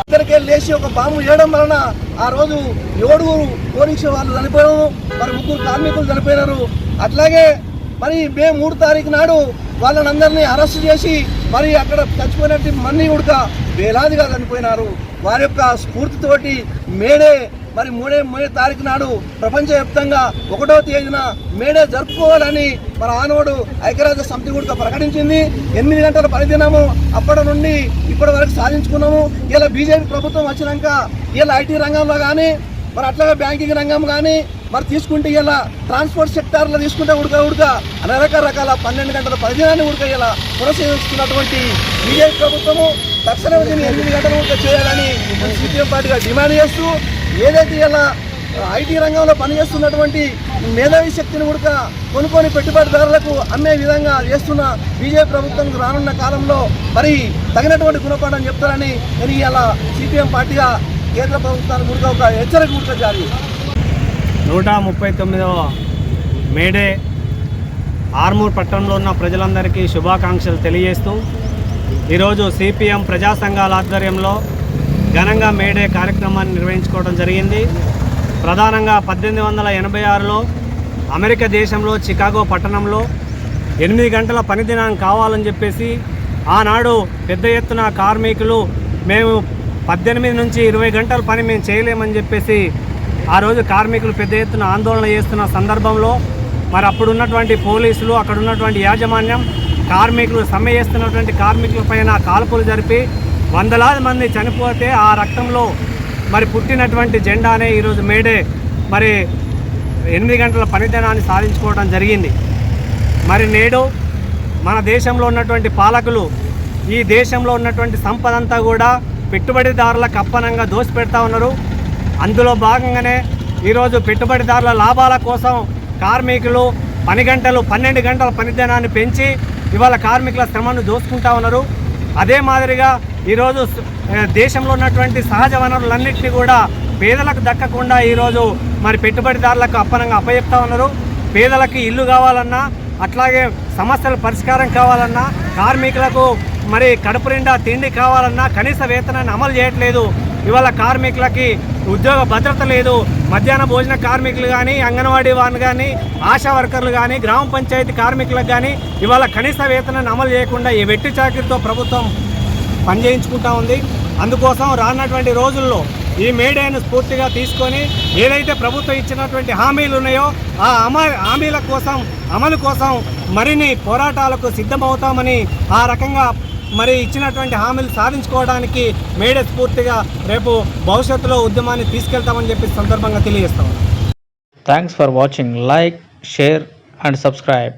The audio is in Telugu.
ఇద్దరికే లేచి ఒక బాంబు వేయడం వలన ఆ రోజు ఏడుగురు పోలీసు వాళ్ళు చనిపోయారు మరి ముగ్గురు కార్మికులు చనిపోయినారు. అట్లాగే మరి మే మూడు తారీఖు నాడు వాళ్ళని అందరినీ అరెస్ట్ చేసి మరి అక్కడ చచ్చిపోయినట్టు మన్ని ఉడక వేలాదిగా చనిపోయినారు. వారి యొక్క స్ఫూర్తితోటి మేడే మరి మూడే మూడే తారీఖు నాడు ప్రపంచవ్యాప్తంగా ఒకటో తేదీన మేడే జరుపుకోవాలని మన ఆనవాడు ఐక్యరాజ్య సమితి కూడా ప్రకటించింది. ఎనిమిది గంటల పనిదినము అప్పటి నుండి ఇప్పటి వరకు సాధించుకున్నాము. ఇలా బీజేపీ ప్రభుత్వం వచ్చినాక ఇలా ఐటీ రంగంలో కానీ మరి అట్లాగే బ్యాంకింగ్ రంగం కానీ మరి తీసుకుంటే ఇలా ట్రాన్స్పోర్ట్ సెక్టార్లో తీసుకుంటే ఉడక ఉడక అనేక రకాల పన్నెండు గంటల పదిహేను ఉడక ఇలా పునఃస్థిస్తున్నటువంటి బీజేపీ ప్రభుత్వము తక్షణమే దీన్ని ఎనిమిది గంటల ఉడక చేయాలని సిపిఎం పార్టీగా డిమాండ్ చేస్తూ ఏదైతే ఇలా ఐటీ రంగంలో పనిచేస్తున్నటువంటి మేధావి శక్తిని కూడా కొనుక్కొని పెట్టుబడిదారులకు అమ్మే విధంగా చేస్తున్న బీజేపీ ప్రభుత్వం రానున్న కాలంలో మరి తగినటువంటి గుణపాఠం చెప్తారని నేను ఇలా సిపిఎం పార్టీగా కేంద్ర ప్రభుత్వానికి కూడా ఒక హెచ్చరిక కూడా జారీ. నూట ముప్పై తొమ్మిదవ మేడే ఆర్మూర్ పట్టణంలో ఉన్న ప్రజలందరికీ శుభాకాంక్షలు తెలియజేస్తూ ఈరోజు సిపిఎం ప్రజా సంఘాల ఆధ్వర్యంలో ఘనంగా మేడే కార్యక్రమాన్ని నిర్వహించుకోవడం జరిగింది. ప్రధానంగా పద్దెనిమిది వందల ఎనభై ఆరులో అమెరికా దేశంలో చికాగో పట్టణంలో ఎనిమిది గంటల పనిదినం కావాలని చెప్పేసి ఆనాడు పెద్ద ఎత్తున కార్మికులు మేము పద్దెనిమిది నుంచి ఇరవై గంటల పని మేము చేయలేమని చెప్పేసి ఆ రోజు కార్మికులు పెద్ద ఎత్తున ఆందోళన చేస్తున్న సందర్భంలో మరి అప్పుడు ఉన్నటువంటి పోలీసులు అక్కడ ఉన్నటువంటి యాజమాన్యం కార్మికులు సమ్మె చేస్తున్నటువంటి కార్మికుల పైన కాల్పులు జరిపి వందలాది మంది చనిపోతే ఆ రక్తంలో మరి పుట్టినటువంటి జెండానే ఈరోజు మేడే మరి ఎనిమిది గంటల పనిదినాన్ని సాధించుకోవడం జరిగింది. మరి నేడు మన దేశంలో ఉన్నటువంటి పాలకులు ఈ దేశంలో ఉన్నటువంటి సంపద అంతా కూడా పెట్టుబడిదారులకు అప్పనంగా దోసిపెడతా ఉన్నారు. అందులో భాగంగానే ఈరోజు పెట్టుబడిదారుల లాభాల కోసం కార్మికులు పని గంటలు పన్నెండు గంటల పనిదినాన్ని పెంచి ఇవాళ కార్మికుల శ్రమను దోసుకుంటా ఉన్నారు. అదే మాదిరిగా ఈరోజు దేశంలో ఉన్నటువంటి సహజ వనరులన్నింటినీ కూడా పేదలకు దక్కకుండా ఈరోజు మరి పెట్టుబడిదారులకు అప్పనంగా అప్పచెప్తా ఉన్నారు. పేదలకు ఇల్లు కావాలన్నా అట్లాగే సమస్యల పరిష్కారం కావాలన్నా కార్మికులకు మరి కడుపు నిండా తిండి కావాలన్నా కనీస వేతనాన్ని అమలు చేయట్లేదు. ఇవాళ కార్మికులకి ఉద్యోగ భద్రత లేదు. మధ్యాహ్న భోజన కార్మికులు కానీ అంగన్వాడీ వారిని కానీ ఆశా వర్కర్లు కానీ గ్రామ పంచాయతీ కార్మికులకు కానీ ఇవాళ కనీస వేతనాన్ని అమలు చేయకుండా ఈ వెట్టి చాకరీతో ప్రభుత్వం పనిచేయించుకుంటా ఉంది. అందుకోసం రానటువంటి రోజుల్లో ఈ మేడేను స్ఫూర్తిగా తీసుకొని ఏదైతే ప్రభుత్వం ఇచ్చినటువంటి హామీలు ఉన్నాయో ఆ అమ హామీల కోసం అమలు కోసం మరిన్ని పోరాటాలకు సిద్ధమవుతామని ఆ రకంగా మరి ఇచ్చినటువంటి హామీలు సాధించుకోవడానికి మేడే స్ఫూర్తిగా రేపు భవిష్యత్తులో ఉద్యమాన్ని తీసుకెళ్తామని చెప్పి సందర్భంగా తెలియజేస్తాం thanks for watching like share and subscribe